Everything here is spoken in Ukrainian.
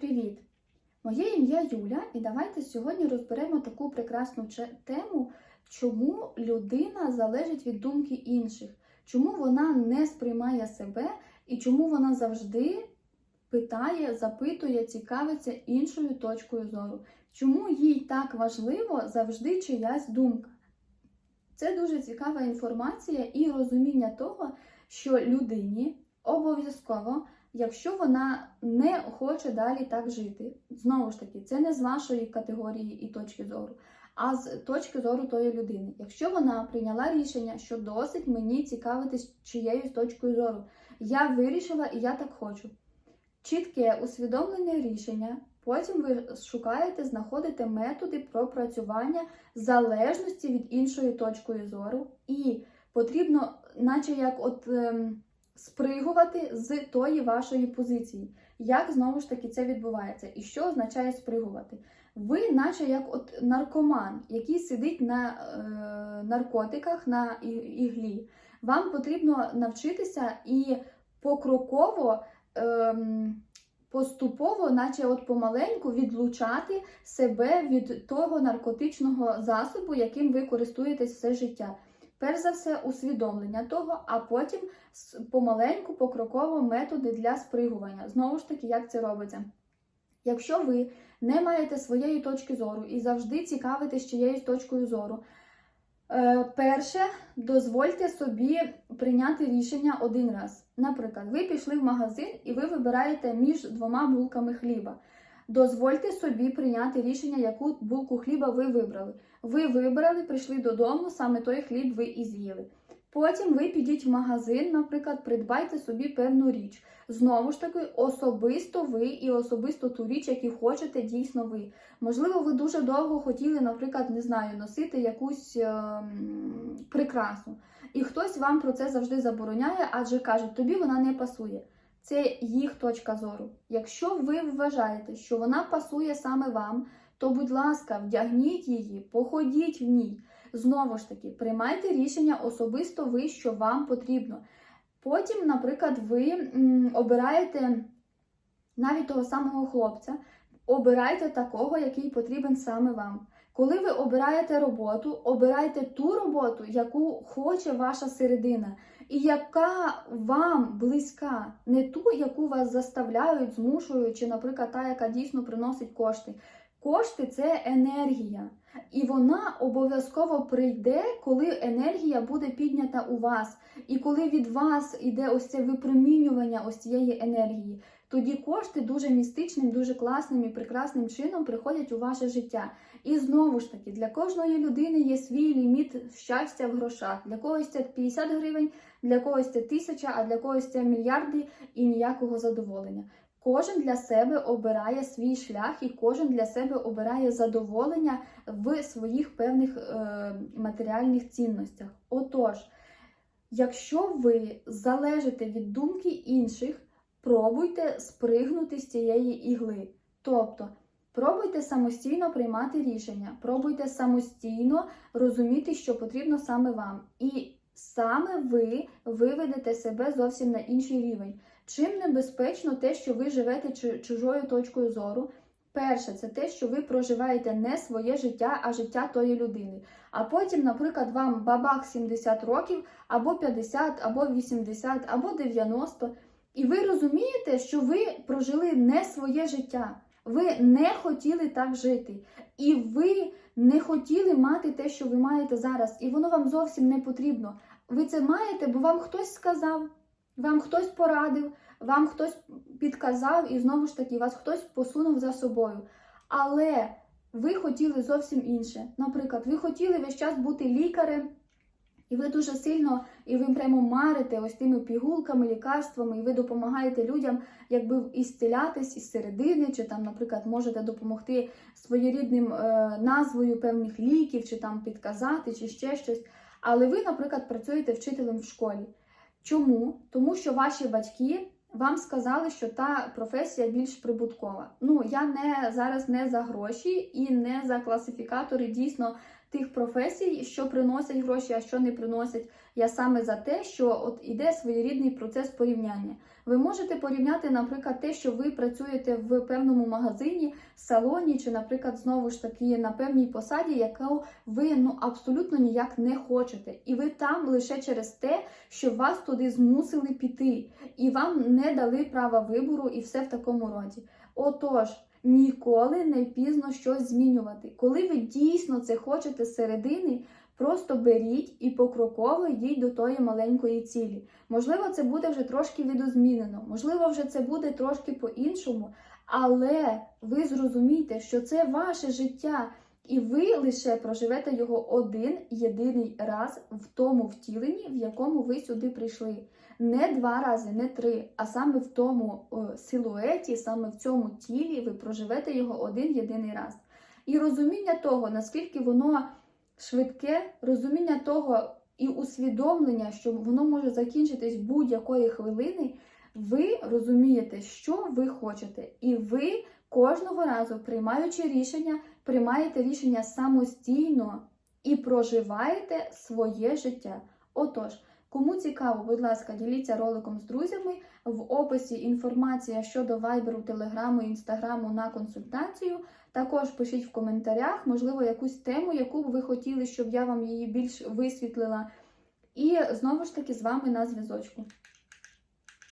Привіт! Моє ім'я Юля, і давайте сьогодні розберемо таку прекрасну тему, чому людина залежить від думки інших, чому вона не сприймає себе і чому вона завжди питає, запитує, цікавиться іншою точкою зору. Чому їй так важливо завжди чиясь думка? Це дуже цікава інформація і розуміння того, що людині обов'язково якщо вона не хоче далі так жити, знову ж таки, це не з вашої категорії і точки зору, а з точки зору тої людини. Якщо вона прийняла рішення, що досить мені цікавитись чиєюсь точкою зору, я вирішила і я так хочу. Чітке усвідомлене рішення. Потім ви шукаєте, знаходите методи пропрацювання залежності від іншої точкою зору, і потрібно, наче як от ем, спригувати з тої вашої позиції. Як знову ж таки це відбувається? І що означає спригувати? Ви, наче як от наркоман, який сидить на е, наркотиках на іглі. Вам потрібно навчитися і покроково, ем, поступово, наче от помаленьку, відлучати себе від того наркотичного засобу, яким ви користуєтесь все життя. Перш за все, усвідомлення того, а потім помаленьку, покроково методи для спригування. Знову ж таки, як це робиться? Якщо ви не маєте своєї точки зору і завжди цікавитесь чиєюсь точкою зору, е, перше, дозвольте собі прийняти рішення один раз. Наприклад, ви пішли в магазин і ви вибираєте між двома булками хліба. Дозвольте собі прийняти рішення, яку булку хліба ви вибрали. Ви вибрали, прийшли додому, саме той хліб ви і з'їли. Потім ви підіть в магазин, наприклад, придбайте собі певну річ. Знову ж таки, особисто ви і особисто ту річ, яку хочете дійсно ви. Можливо, ви дуже довго хотіли, наприклад, не знаю, носити якусь ем, прикрасу. І хтось вам про це завжди забороняє, адже кажуть, тобі вона не пасує. Це їх точка зору. Якщо ви вважаєте, що вона пасує саме вам, то, будь ласка, вдягніть її, походіть в ній. Знову ж таки, приймайте рішення особисто ви, що вам потрібно. Потім, наприклад, ви обираєте навіть того самого хлопця, обирайте такого, який потрібен саме вам. Коли ви обираєте роботу, обирайте ту роботу, яку хоче ваша середина, і яка вам близька, не ту, яку вас заставляють, змушують, чи, наприклад, та, яка дійсно приносить кошти. Кошти це енергія, і вона обов'язково прийде, коли енергія буде піднята у вас, і коли від вас іде ось це випромінювання ось цієї енергії. Тоді кошти дуже містичним, дуже класним і прекрасним чином приходять у ваше життя. І знову ж таки, для кожної людини є свій ліміт щастя в грошах. Для когось це 50 гривень, для когось це тисяча, а для когось це мільярди і ніякого задоволення. Кожен для себе обирає свій шлях, і кожен для себе обирає задоволення в своїх певних е, матеріальних цінностях. Отож, якщо ви залежите від думки інших, пробуйте спригнути з цієї ігли. Тобто, пробуйте самостійно приймати рішення, пробуйте самостійно розуміти, що потрібно саме вам. І саме ви виведете себе зовсім на інший рівень. Чим небезпечно те, що ви живете чужою точкою зору? Перше, це те, що ви проживаєте не своє життя, а життя тої людини. А потім, наприклад, вам бабах 70 років, або 50, або 80, або 90. І ви розумієте, що ви прожили не своє життя. Ви не хотіли так жити. І ви не хотіли мати те, що ви маєте зараз. І воно вам зовсім не потрібно. Ви це маєте, бо вам хтось сказав, вам хтось порадив, вам хтось підказав, і знову ж таки вас хтось посунув за собою. Але ви хотіли зовсім інше. Наприклад, ви хотіли весь час бути лікарем, і ви дуже сильно, і ви прямо марите ось тими пігулками, лікарствами, і ви допомагаєте людям, якби ісцілятись із середини, чи там, наприклад, можете допомогти своєрідним е, назвою певних ліків, чи там підказати, чи ще щось. Але ви, наприклад, працюєте вчителем в школі. Чому? Тому що ваші батьки вам сказали, що та професія більш прибуткова. Ну, я не зараз не за гроші і не за класифікатори дійсно тих професій, що приносять гроші, а що не приносять. я саме за те, що от іде своєрідний процес порівняння. Ви можете порівняти, наприклад, те, що ви працюєте в певному магазині, салоні, чи, наприклад, знову ж таки на певній посаді, яку ви ну абсолютно ніяк не хочете, і ви там лише через те, що вас туди змусили піти, і вам не дали права вибору, і все в такому роді. Отож. Ніколи не пізно щось змінювати. Коли ви дійсно це хочете середини, просто беріть і покроково йдіть до тої маленької цілі. Можливо, це буде вже трошки відозмінено, можливо, вже це буде трошки по-іншому, але ви зрозумієте, що це ваше життя, і ви лише проживете його один єдиний раз в тому втіленні, в якому ви сюди прийшли. Не два рази, не три, а саме в тому о, силуеті, саме в цьому тілі ви проживете його один єдиний раз. І розуміння того, наскільки воно швидке, розуміння того і усвідомлення, що воно може закінчитись будь-якої хвилини, ви розумієте, що ви хочете, і ви кожного разу, приймаючи рішення, приймаєте рішення самостійно і проживаєте своє життя. Отож. Кому цікаво, будь ласка, діліться роликом з друзями. В описі інформація щодо вайберу, телеграму, інстаграму на консультацію. Також пишіть в коментарях, можливо, якусь тему, яку б ви хотіли, щоб я вам її більш висвітлила. І знову ж таки з вами на зв'язочку.